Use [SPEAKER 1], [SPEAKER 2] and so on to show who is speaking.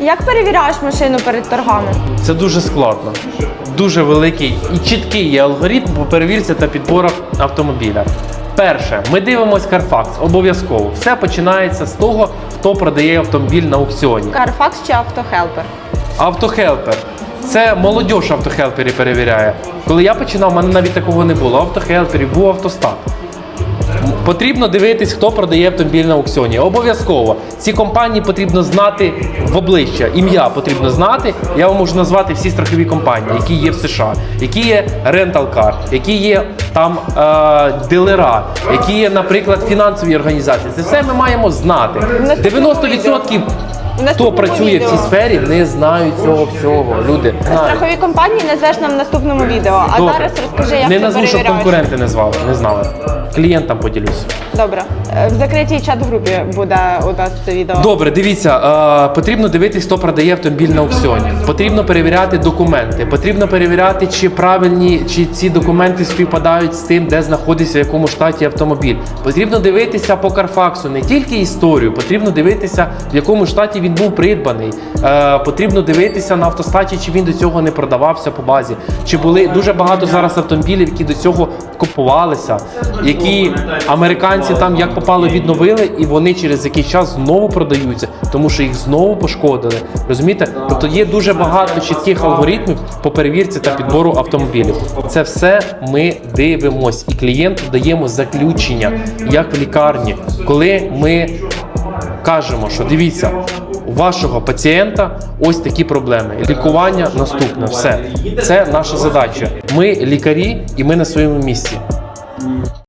[SPEAKER 1] Як перевіряєш машину перед торгами?
[SPEAKER 2] Це дуже складно. Дуже великий і чіткий є алгоритм по перевірці та підборах автомобіля. Перше, ми дивимося Carfax, обов'язково. Все починається з того, хто продає автомобіль на аукціоні.
[SPEAKER 1] Carfax чи автохелпер?
[SPEAKER 2] Автохелпер. Це молодь автохелпері перевіряє. Коли я починав, в мене навіть такого не було. Автохелперів був автостат. Потрібно дивитись, хто продає автомобіль на аукціоні. Обов'язково. Ці компанії потрібно знати в обличчя. Ім'я потрібно знати. Я вам можу назвати всі страхові компанії, які є в США, які є рентал-кар, які є там е, дилера, які є, наприклад, фінансові організації. Це все ми маємо знати. 90%
[SPEAKER 1] В
[SPEAKER 2] Хто працює в цій сфері, не знають цього всього. Люди знають.
[SPEAKER 1] Страхові компанії назвеш нам в наступному відео. А
[SPEAKER 2] Добре.
[SPEAKER 1] зараз розкажи, як
[SPEAKER 2] не назву, щоб конкуренти не звали, не знали. Клієнтам поділюся.
[SPEAKER 1] Добре. Е, В закритій чат-групі буде у нас це відео.
[SPEAKER 2] Добре, дивіться, е, потрібно дивитись, хто продає автомобіль на аукціоні. Потрібно перевіряти документи. Потрібно перевіряти, чи правильні, чи ці документи співпадають з тим, де знаходиться в якому штаті автомобіль. Потрібно дивитися по Карфаксу не тільки історію, потрібно дивитися, в якому штаті він був придбаний. Е, потрібно дивитися на автостаті, чи він до цього не продавався по базі. Чи були дуже багато зараз автомобілів, які до цього купувалися, які американці там як попало відновили, і вони через якийсь час знову продаються, тому що їх знову пошкодили. Розумієте? Тобто є дуже багато чітких алгоритмів по перевірці та підбору автомобілів. Це все ми дивимось, і клієнту даємо заключення, як в лікарні, коли ми кажемо, що дивіться, у вашого пацієнта ось такі проблеми. Лікування наступне. Все це наша задача. Ми лікарі, і ми на своєму місці.